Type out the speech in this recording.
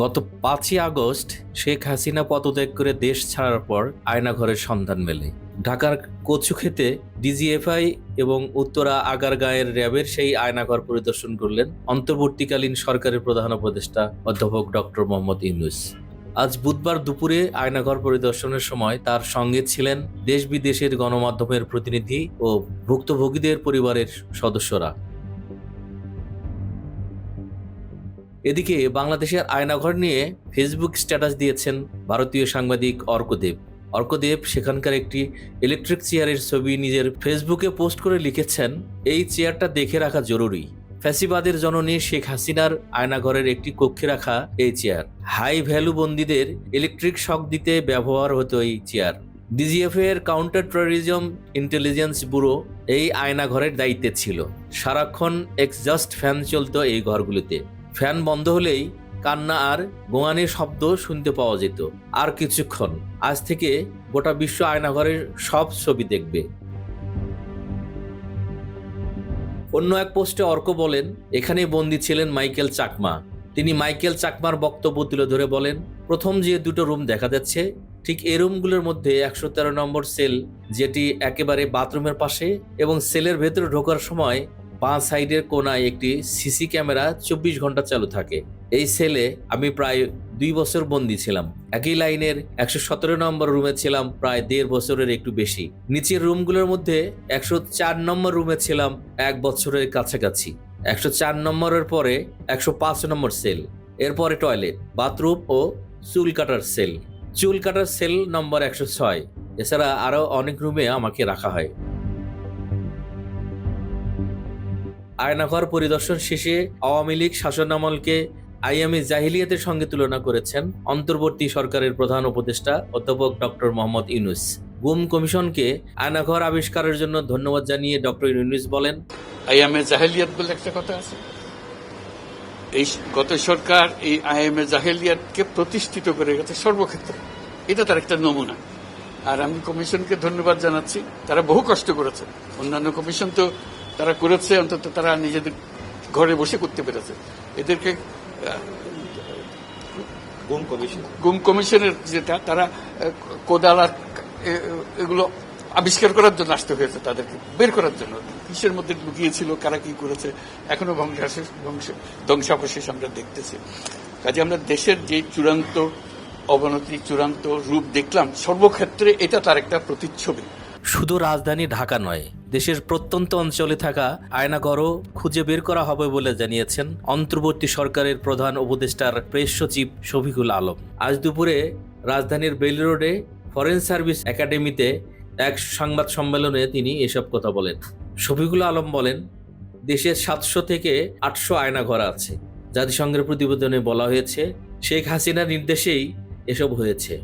গত পাঁচই আগস্ট শেখ হাসিনা পদত্যাগ করে দেশ ছাড়ার পর আয়নাঘরের সন্ধান মেলে। ঢাকার কচুক্ষেতে ডিজিএফআই এবং উত্তরা আগারগাঁয়ের র্যাবের সেই আয়নাঘর পরিদর্শন করলেন অন্তর্বর্তীকালীন সরকারের প্রধান উপদেষ্টা অধ্যাপক ডক্টর মোহাম্মদ ইউনুস। আজ বুধবার দুপুরে আয়নাঘর পরিদর্শনের সময় তার সঙ্গে ছিলেন দেশ বিদেশের গণমাধ্যমের প্রতিনিধি ও ভুক্তভোগীদের পরিবারের সদস্যরা। এদিকে বাংলাদেশের আয়নাঘর নিয়ে ফেসবুক স্ট্যাটাস দিয়েছেন ভারতীয় সাংবাদিক অর্কদেব। অর্কদেব সেখানকার একটি ইলেকট্রিক চেয়ারের ছবি নিজের ফেসবুকে পোস্ট করে লিখেছেন, এই চেয়ারটা দেখে রাখা জরুরি। ফ্যাসিবাদের জননী শেখ হাসিনার আয়নাঘরের একটি কক্ষে রাখা এই চেয়ার হাই ভ্যালু বন্দীদের ইলেকট্রিক শক দিতে ব্যবহার হতো এই চেয়ার ডিজিএফ এর কাউন্টার টেরোরিজম ইন্টেলিজেন্স ব্যুরো এই আয়নাঘরের দায়িত্বে ছিল। সারাক্ষণ এক্সজাস্ট ফ্যান চলতো এই ঘরগুলিতে। ফ্যান বন্ধ হলেই কান্না আর গোয়ানের শব্দ শুনতে পাওয়া যেত। আর কিছুক্ষণ, আজ থেকে গোটা বিশ্ব আয়নাঘরের সব ছবি দেখবে। অন্য এক পোস্টে অর্ক বলেন এখানে বন্দী ছিলেন মাইকেল চাকমা। তিনি মাইকেল চাকমার বক্তব্য তুলে ধরে বলেন, প্রথম যে দুটো রুম দেখা যাচ্ছে, ঠিক এই রুমগুলোর মধ্যে একশো তেরো নম্বর সেল, যেটি একেবারে বাথরুমের পাশে এবং সেলের ভেতরে ঢোকার সময় বাঁ সাইডের কোনায় একটি সিসি ক্যামেরা চব্বিশ ঘণ্টা চালু থাকে। এই সেলে আমি প্রায় দুই বছর বন্দি ছিলাম। একই লাইনের একশো সতেরো নম্বর রুমে ছিলাম, প্রায় দেড় বছরের একটু বেশি। নিচের রুমগুলোর মধ্যে একশো চার নম্বর রুমে ছিলাম এক বছরের কাছাকাছি। একশো চার নম্বরের পরে একশো পাঁচ নম্বর সেল, এরপরে টয়লেট, বাথরুম ও চুল কাটার সেল। চুল কাটার সেল নম্বর একশো ছয়। এছাড়া আরও অনেক রুমে আমাকে রাখা হয়। আয়নাঘর পরিদর্শন শেষে আওয়ামী লীগ শাসনামলকে আইএমএ জাহিলিয়াতের সঙ্গে তুলনা করেছেন অন্তর্বর্তী সরকারের প্রধান উপদেষ্টা অধ্যাপক ডক্টর মোহাম্মদ ইউনুস। গুম কমিশনকে আয়নাঘর আবিষ্কারের জন্য ধন্যবাদ জানিয়ে ডক্টর ইউনুস বলেন আইএমএ জাহেলিয়াত বলে একটা কথা আছে। এই গত সরকার এই আইএমএ জাহেলিয়াতকে প্রতিষ্ঠিত করে গেছে সর্বক্ষেত্রে। এটা তার একটা নমুনা। আর আমি কমিশনকে ধন্যবাদ জানাচ্ছি। তারা বহু কষ্ট করেছে। অন্যান্য কমিশন তো তারা করেছে অন্তত তারা নিজেদের ঘরে বসে করতে পেরেছে। এদেরকে গুম কমিশন। গুম কমিশনের যেটা তারা কোদাল আর এগুলো আবিষ্কার করার জন্য আসতে হয়েছে তাদেরকে বের করার জন্য। কিসের মধ্যে লুকিয়েছিল কারা কি করেছে এখনও ধ্বংস- ধ্বংসাবশেষ আমরা দেখতেছি। কাজে আমরা দেশের যে চূড়ান্ত অবনতি চূড়ান্ত রূপ দেখলাম সর্বক্ষেত্রে এটা তার একটা প্রতিচ্ছবি। শুধু রাজধানী ঢাকা নয় দেশের প্রত্যন্ত অঞ্চলে থাকা আয়নাঘরও খুঁজে বের করা হবে বলে জানিয়েছেন অন্তর্বর্তী সরকারের প্রধান উপদেষ্টার প্রেস সচিব শফিকুল আলম। আজ দুপুরে রাজধানীর বেল রোডে ফরেন সার্ভিস একাডেমিতে এক সংবাদ সম্মেলনে তিনি এসব কথা বলেন। শফিকুল আলম বলেন, দেশের সাতশো থেকে আটশো আয়নাঘর আছে। জাতিসংঘের প্রতিবেদনে বলা হয়েছে, শেখ হাসিনার নির্দেশেই এসব হয়েছে।